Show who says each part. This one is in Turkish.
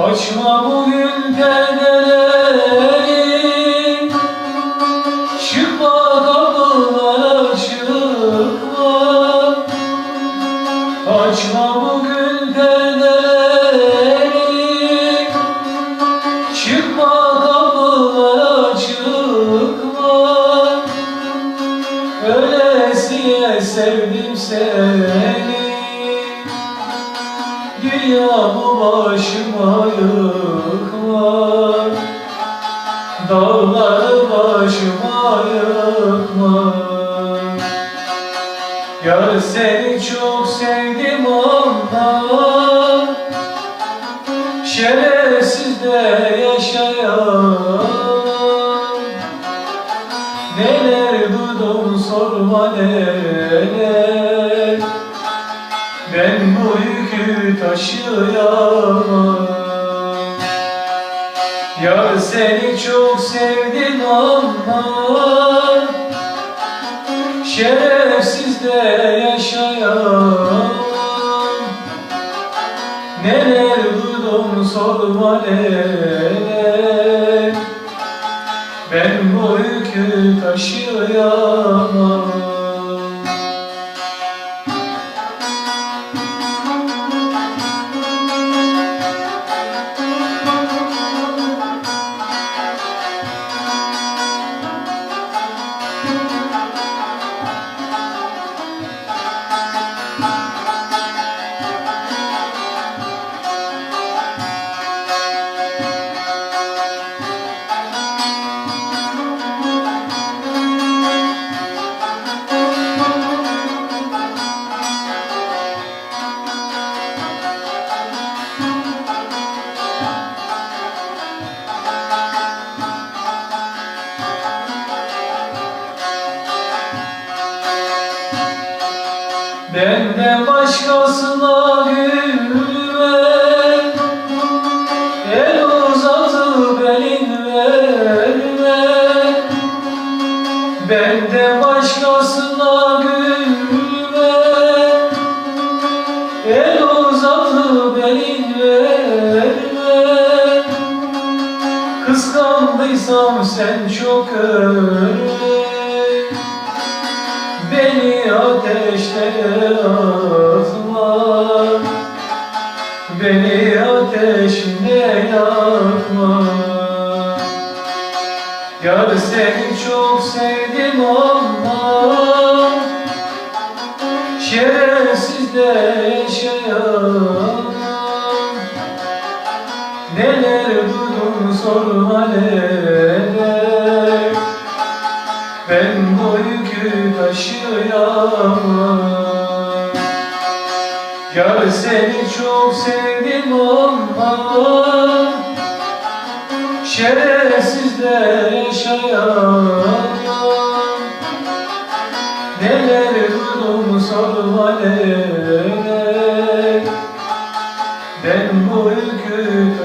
Speaker 1: Açma bugün perdeleri. Çıkma kapılara çıkma. Açma bugün perdeleri. Çıkma kapılara çıkma. Ölesiye sevdim seni Dünyamı başıma yıkma Dağları başıma yıkma Yar seni çok sevdim ama Şerefsiz de yaşayan. Neler duydum sorma neler. Ben bu yükü taşıyamam Yar seni çok sevdim ama Şerefsiz de yaşayamam. Neler duydum sorma neler Ben bu yükü taşıyamam Benden başkasına gülme. El uzatıp elin verme. Benden başkasına gülme. El uzatıp elin verme. Kıskandıysam sen çok ölme Beni ateşlere atma Beni ateşine yakma Yar seni çok sevdim ama Şerefsiz de yaşayamam Neler duydum sorma neler taşıyamam Yar seni çok sevdim ama Şerefsiz de yaşayamam Neler duydum sorma neler Ben bu taşıyamam